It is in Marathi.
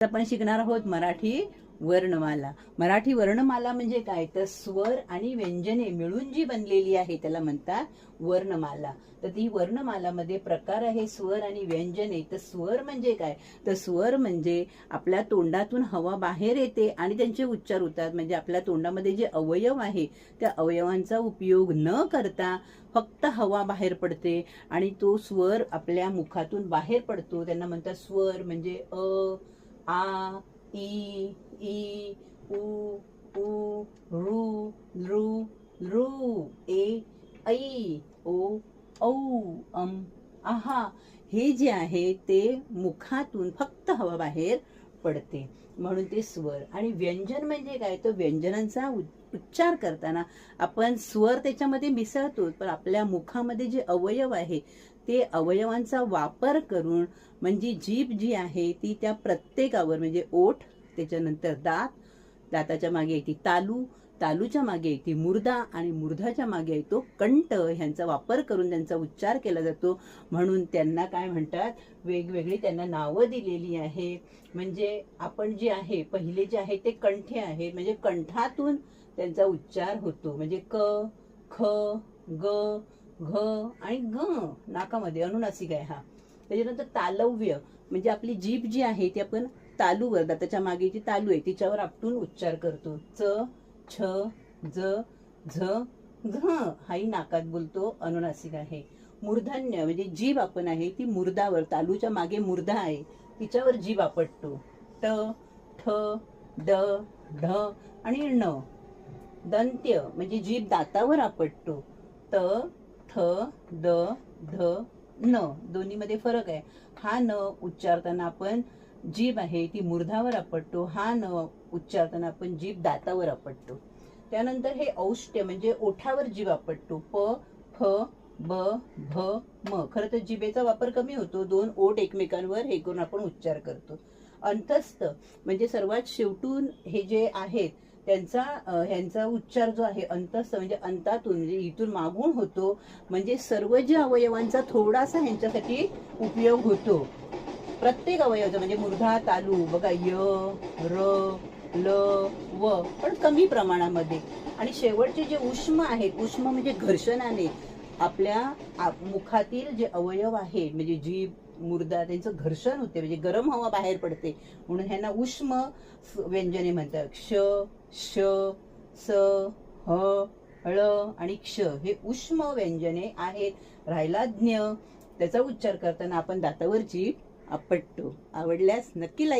आपण शिकणार आहोत मराठी वर्णमाला. मराठी वर्णमाला म्हणजे काय? तर स्वर आणि व्यंजने मिळून जी बनलेली आहे त्याला म्हणतात वर्णमाला. तर ती वर्णमालामध्ये प्रकार आहे स्वर आणि व्यंजने. तर स्वर म्हणजे काय? तर स्वर म्हणजे आपल्या तोंडातून हवा बाहेर येते आणि त्यांचे उच्चार होतात. म्हणजे आपल्या तोंडामध्ये जे अवयव आहे त्या अवयवांचा उपयोग न करता फक्त हवा बाहेर पडते आणि तो स्वर आपल्या मुखातून बाहेर पडतो. त्यांना म्हणतात स्वर म्हणजे अ आ ई ई उ उ ऋ लृ लृ ए ऐ ओ औ अम आहा हे जे आहे ते मुखातून फक्त हवा बाहेर पडते. म्हणून ते स्वर. आणि व्यंजन म्हणजे काय? तर व्यंजनांचा उ- उच्चार करताना आपण स्वर त्याच्यामध्ये मिसळतो पण आपल्या मुखामध्ये जे अवयव आहे ते अवयवांचा वापर करून म्हणजे जीभ जी आहे ती त्या प्रत्येकावर म्हणजे ओठ त्याच्यानंतर दात दाताच्या मागे येते तालू तालूच्या मागे येते मुर्दा आणि मुर्धाच्या मागे येतो कंठ. ह्यांचा वापर करून त्यांचा उच्चार केला जातो. म्हणून त्यांना काय म्हणतात? वेगवेगळी त्यांना नावं दिलेली आहे म्हणजे आपण जे आहे पहिले जे आहे ते कंठे आहे म्हणजे कंठातून त्यांचा उच्चार होतो. म्हणजे क ख ग घ आणि ग नाकामध्ये अनुनासिक आहे हा. त्याच्यानंतर तालव्य म्हणजे आपली जीभ जी आहे ती आपण तालूवर दाताच्या मागे जी तालू आहे तिच्यावर आपटून उच्चार करतो. च छ ज झ घ हाही नाकात बोलतो अनुनासिक आहे. मूर्धन्य म्हणजे जीभ आपण आहे ती मुर्दावर तालूच्या मागे मुर्धा आहे तिच्यावर जीभ आपटतो. ट ठ ड ढ आणि ण. दंत्य म्हणजे जीभ दातावर आपटतो. त थ द ध न. दोन्हीमध्ये फरक आहे. हा न उच्चारताना आपण जीभ आहे ती मुर्धावर आपटतो. हा न उच्चारताना आपण जीभ दातावर आपटतो. त्यानंतर हे औष्ट्य म्हणजे ओठावर जीभ आपटतो. प फ ब भ म. खरं तर जिभेचा वापर कमी होतो. दोन ओठ एकमेकांवर हे करून आपण उच्चार करतो. अंतस्थ म्हणजे सर्वात शेवटून हे जे आहेत त्यांचा ह्यांचा उच्चार जो आहे अंतस्थ म्हणजे अंतातून म्हणजे इथून मागून होतो म्हणजे सर्व जे अवयवांचा थोडासा ह्यांच्यासाठी उपयोग होतो. प्रत्येक अवयवाचा म्हणजे मुर्धा तालू बघा य र ल व पण कमी प्रमाणामध्ये. आणि शेवटचे जे उष्म आहेत उष्म म्हणजे घर्षणाने आपल्या मुखातील जे अवयव आहे म्हणजे जीभ मुर्दा त्यांचं घर्षण होते म्हणजे गरम हवा बाहेर पडते. म्हणून ह्यांना उष्म व्यंजने म्हणतात. क्ष श स ह ळ आणि क्ष हे उष्म व्यंजने आहेत. राहिला ज्ञ. त्याचा उच्चार करताना आपण दातावर आपटतो आवडल्यास नक्की लाईक